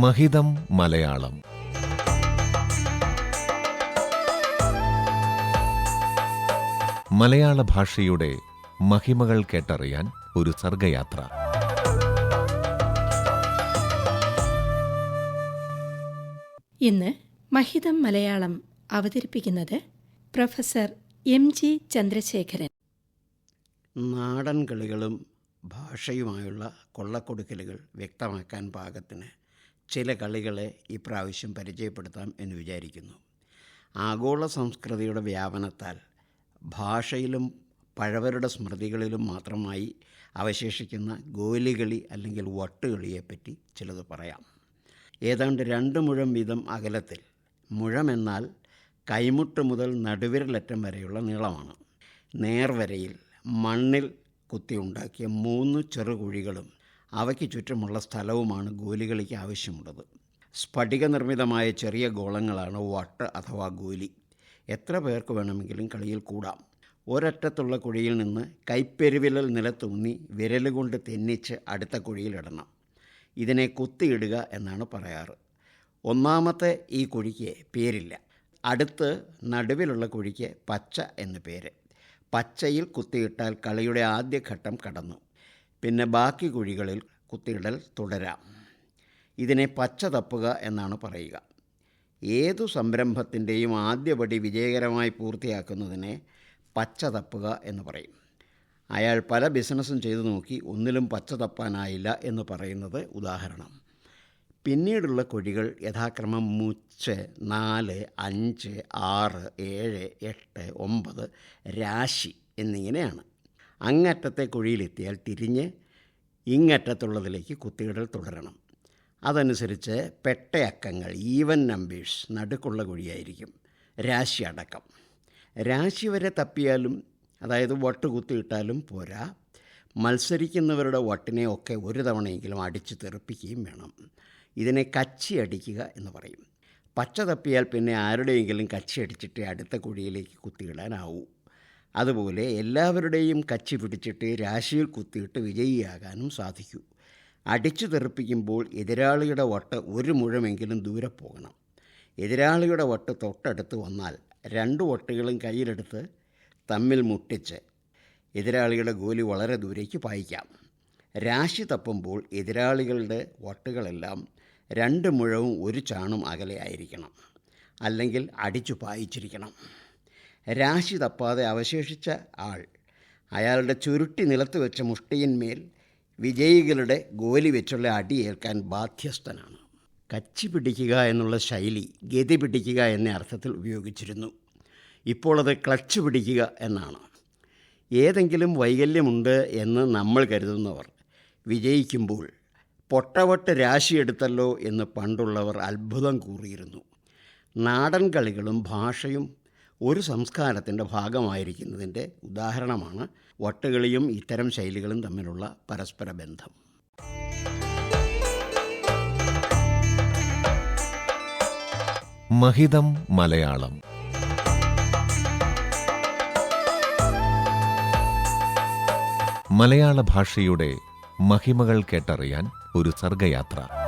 മഹിതം മലയാളം. മലയാള ഭാഷയുടെ മഹിമകൾ കേട്ടറിയാൻ ഒരു സർഗയാത്ര. ഇന്ന് മഹിതം മലയാളം അവതരിപ്പിക്കുന്നത് പ്രൊഫസർ എം ജി ചന്ദ്രശേഖരൻ. നാടൻ കളികളും ഭാഷയുമായുള്ള കൊള്ളക്കൊടുക്കലുകൾ വ്യക്തമാക്കാൻ പാകത്തിന് ചില കളികളെ ഇപ്രാവശ്യം പരിചയപ്പെടുത്താം എന്ന് വിചാരിക്കുന്നു. ആഗോള സംസ്കൃതിയുടെ വ്യാപനത്താൽ ഭാഷയിലും പഴവരുടെ സ്മൃതികളിലും മാത്രമായി അവശേഷിക്കുന്ന ഗോലികളി അല്ലെങ്കിൽ വട്ടുകളിയെപ്പറ്റി ചിലത് പറയാം. ഏതാണ്ട് രണ്ട് മുഴം വീതം അകലത്തിൽ മുഴമെന്നാൽ കൈമുട്ട് മുതൽ നടുവിരലറ്റം വരെയുള്ള നീളമാണ്. നേർവരയിൽ മണ്ണിൽ കുത്തി ഉണ്ടാക്കിയ മൂന്ന് ചെറുകുഴികളും അവയ്ക്ക് ചുറ്റുമുള്ള സ്ഥലവുമാണ് ഗോലികളിക്ക് ആവശ്യമുള്ളത്. സ്ഫടിക നിർമ്മിതമായ ചെറിയ ഗോളങ്ങളാണ് വട്ട് അഥവാ ഗോലി. എത്ര പേർക്ക് വേണമെങ്കിലും കളിയിൽ കൂടാം. ഒരറ്റത്തുള്ള കുഴിയിൽ നിന്ന് കൈപ്പെരുവിരൽ നിലത്തൂന്നി വിരലുകൊണ്ട് തെന്നിച്ച് അടുത്ത കുഴിയിലിടണം ഇതിനെ കുത്തിയിടുക എന്നാണ് പറയാറ്. ഒന്നാമത്തെ ഈ കുഴിക്ക് പേരില്ല. അടുത്ത് നടുവിലുള്ള കുഴിക്ക് പച്ച എന്ന് പേര്. പച്ചയിൽ കുത്തിയിട്ടാൽ കളിയുടെ ആദ്യഘട്ടം കടന്നു. പിന്നെ ബാക്കി കുഴികളിൽ കുത്തിയിടൽ തുടരാം. ഇതിനെ പച്ച തപ്പുക എന്നാണ് പറയുക. ഏതു സംരംഭത്തിന്റെയും ആദ്യപടി വിജയകരമായി പൂർത്തിയാക്കുന്നതിനെ പച്ച തപ്പുക എന്ന് പറയും. അയാൾ പല ബിസിനസ്സും ചെയ്തു നോക്കി ഒന്നിലും പച്ച തപ്പാനായില്ല എന്ന് പറയുന്നത് ഉദാഹരണം. പിന്നീടുള്ള കുഴികൾ യഥാക്രമം മുച്ച് നാല് അഞ്ച് ആറ് ഏഴ് എട്ട് ഒമ്പത് രാശി എന്നിങ്ങനെയാണ്. അങ്ങറ്റത്തെ കുഴിയിലെത്തിയാൽ തിരിഞ്ഞ് ഇങ്ങറ്റത്തുള്ളതിലേക്ക് കുത്തിയിടൽ തുടരണം. അതനുസരിച്ച് പെട്ടയക്കങ്ങൾ ഈവൻ നമ്പേഴ്സ് നടുക്കുള്ള കുഴിയായിരിക്കും. രാശി അടക്കം. രാശി വരെ തപ്പിയാലും അതായത് വട്ട് കുത്തിയിട്ടാലും പോരാ. മത്സരിക്കുന്നവരുടെ വട്ടിനെ ഒക്കെ ഒരു തവണയെങ്കിലും അടിച്ച് തെറിപ്പിക്കുകയും വേണം. ഇതിനെ കച്ചി അടിക്കുക എന്ന് പറയും. പച്ച തപ്പിയാൽ പിന്നെ ആരുടെയെങ്കിലും കച്ചി അടിച്ചിട്ട് അടുത്ത കുഴിയിലേക്ക് കുത്തിയിടാനാവൂ. അതുപോലെ എല്ലാവരുടെയും കച്ചി പിടിച്ചിട്ട് രാശിയിൽ കുത്തിയിട്ട് വിജയിയാകാനും സാധിക്കൂ. അടിച്ചു തെറിപ്പിക്കുമ്പോൾ എതിരാളിയുടെ വട്ട് ഒരു മുഴമെങ്കിലും ദൂരെ പോകണം. എതിരാളിയുടെ വട്ട് തൊട്ടടുത്ത് വന്നാൽ രണ്ട് വട്ടുകളും കയ്യിലെടുത്ത് തമ്മിൽ മുട്ടിച്ച് എതിരാളിയുടെ ഗോലി വളരെ ദൂരേക്ക് പായിക്കാം. രാശി തപ്പുമ്പോൾ എതിരാളികളുടെ വട്ടുകളെല്ലാം രണ്ട് മുഴവും ഒരു ചാണും അകലെ ആയിരിക്കണം. അല്ലെങ്കിൽ അടിച്ചു പായിച്ചിരിക്കണം. രാശി തപ്പാതെ അവശേഷിച്ച ആൾ. അയാളുടെ ചുരുട്ടി നിലത്ത് വെച്ച മുഷ്ടിയിന്മേൽ വിജയികളുടെ ഗോലി വെച്ചുള്ള അടിയേൽക്കാൻ ബാധ്യസ്ഥനാണ്. കച്ചി പിടിക്കുക എന്നുള്ള ശൈലി ഗതി പിടിക്കുക എന്ന അർത്ഥത്തിൽ ഉപയോഗിച്ചിരുന്നു. ഇപ്പോൾ അത് ക്ലച്ച് പിടിക്കുക എന്നാണ്. ഏതെങ്കിലും വൈകല്യമുണ്ട് എന്ന് നമ്മൾ കരുതുന്നവർ വിജയിക്കുമ്പോൾ പൊട്ടവട്ട് രാശിയെടുത്തല്ലോ എന്ന് പണ്ടുള്ളവർ അത്ഭുതം കൂറിയിരുന്നു. നാടൻ കളികളും ഭാഷയും ഒരു സംസ്കാരത്തിന്റെ ഭാഗമായിരിക്കുന്നതിന്റെ ഉദാഹരണമാണ് വട്ടുകളിയും ഇത്തരം ശൈലികളും തമ്മിലുള്ള പരസ്പര ബന്ധം. മഹിതം മലയാളം. മലയാള ഭാഷയുടെ മഹിമകൾ കേട്ടറിയാൻ ഒരു സർഗയാത്ര.